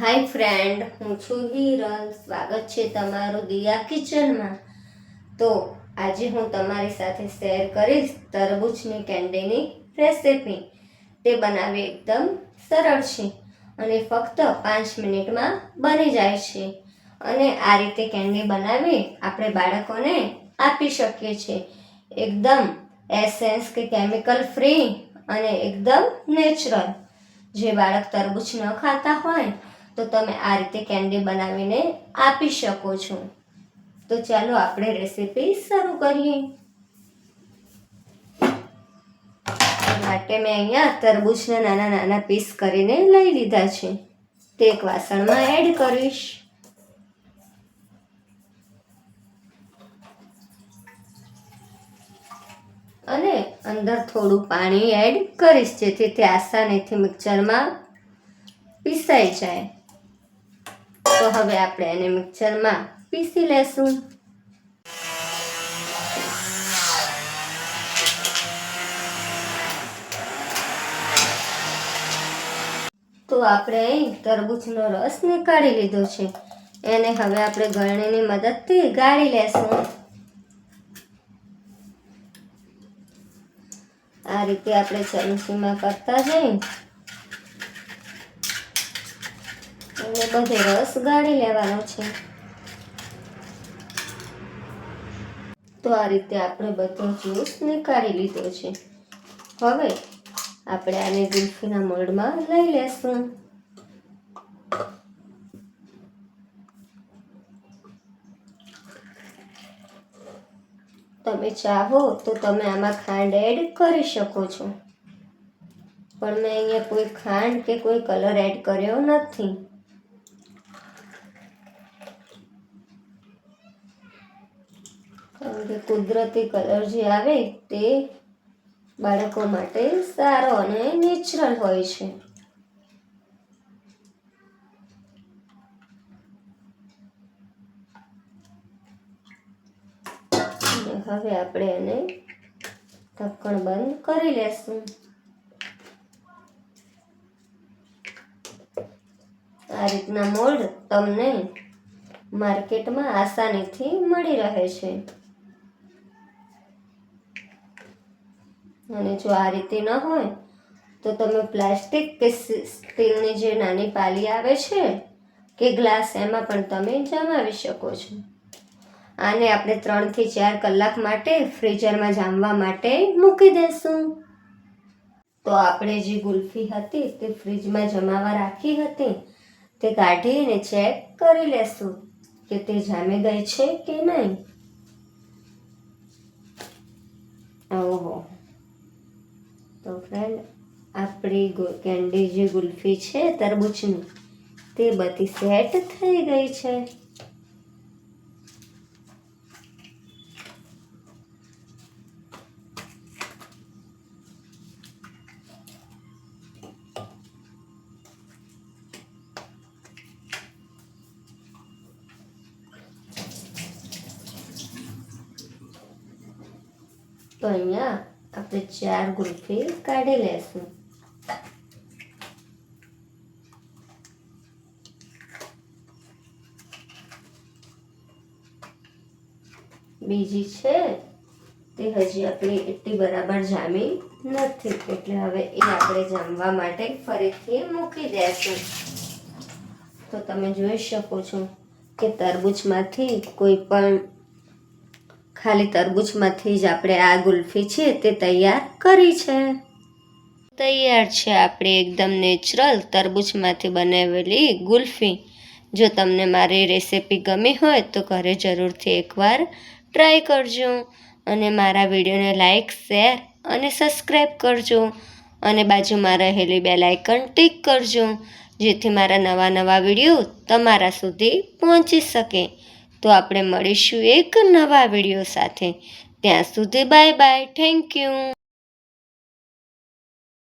હાય friend, હું છું હિરલ. સ્વાગત છે તમારું દિયા કિચનમાં. તો આજે હું તમારી સાથે શેર કરીશ તરબૂચની કેન્ડીની રેસિપી. તે બનાવવી એકદમ સરળ છે અને ફક્ત પાંચ મિનિટમાં બની જાય છે. અને આ રીતે કેન્ડી બનાવી આપણે બાળકોને આપી શકીએ છીએ. એકદમ એસેન્સ કે કેમિકલ ફ્રી અને એકદમ નેચરલ. જે બાળક તરબૂચ ન ખાતા હોય તો તમે આ રીતે કેન્ડી બનાવીને આપી શકો છો. તો ચાલો આપણે રેસીપી શરૂ કરીએ. માટે મેં અહીંયા તરબૂચના નાના નાના પીસ કરીને લઈ લીધા છે. તે એક વાસણમાં એડ કરીશ. અને અંદર થોડું પાણી એડ કરીશ જેથી તે આસાનીથી મિક્સરમાં પીસાઈ જાય. તો હવે આપણે એને મિક્સરમાં પીસી લેશું. તો આપણે અહીં તરબૂચનો રસ નીકાળી લીધો છે. એને હવે આપણે ગળણીની મદદથી ગાળી લેશું. આ રીતે આપણે ચમચીમાં કરતા જઈ અને બધે રસ ગાળી લેવાનો છે. તો આ રીતે આપણે બધો જ્યુસ નીકાળી લીધો છે. હવે આપણે આને ગુલ્ફીના મોડમાં લઈ લેશું. તમે ચાહો તો તમે આમાં ખાંડ એડ કરી શકો છો. પણ મેં અહીંયા કોઈ ખાંડ કે કોઈ કલર એડ કર્યો નથી. કે કુદરતી કલર જે આવે તે બાળકો માટે સારો અને નેચરલ હોય છે. હવે આપણે એને ઢક્કણ બંધ કરી લેશું. આ રીતના મોલ્ડ તમને માર્કેટમાં આસાનીથી મળી રહે છે. અને જો આ રીતે ન હોય, તો તમે પ્લાસ્ટિક કે સ્ટીલની જે નાની પાલી આવે છે, કે ગ્લાસ, એમાં પણ તમે જમાવી શકો છો. આને આપણે ત્રણથી ચાર કલાક માટે ફ્રીઝરમાં જામવા માટે મૂકી દેશું. તો આપણે જે ગુલ્ફી હતી તે ફ્રીજમાં જમાવા રાખી હતી, તે કાઢીને ચેક કરી લેશું કે તે જામી ગઈ છે કે નહીં. ઓહો. તો ફ્રેન્ડ આપણી કેન્ડી જે ગુલ્ફી છે, તરબૂચની, તે બધી સેટ થઈ ગઈ છે. તો અહીંયા આપણે ચાર ગુલ્ફી કાઢી લેશું. બીજી છે તે હજી આપણી એટલી બરાબર જામી નથી, એટલે હવે એ આપણે જામવા માટે ફરીથી મૂકી દેશું. તો તમે જોઈ શકો છો કે તરબૂચમાંથી કોઈ પણ ખાલી તરબૂચમાંથી જ આપણે આ ગુલ્ફી છે તે તૈયાર કરી છે. તૈયાર છે આપણે એકદમ નેચરલ તરબૂચમાંથી બનાવેલી ગુલ્ફી. જો તમને મારી રેસિપી ગમી હોય તો ઘરે જરૂરથી એકવાર ટ્રાય કરજો અને મારા વિડીયોને લાઇક શેર અને સબસ્ક્રાઈબ કરજો. અને બાજુમાં રહેલી બે લાઇકન ટિક કરજો જેથી મારા નવા નવા વીડિયો તમારા સુધી પહોંચી શકે. તો આપણે મળીશું એક નવા વીડિયો સાથે. ત્યાં સુધી બાય બાય. Thank you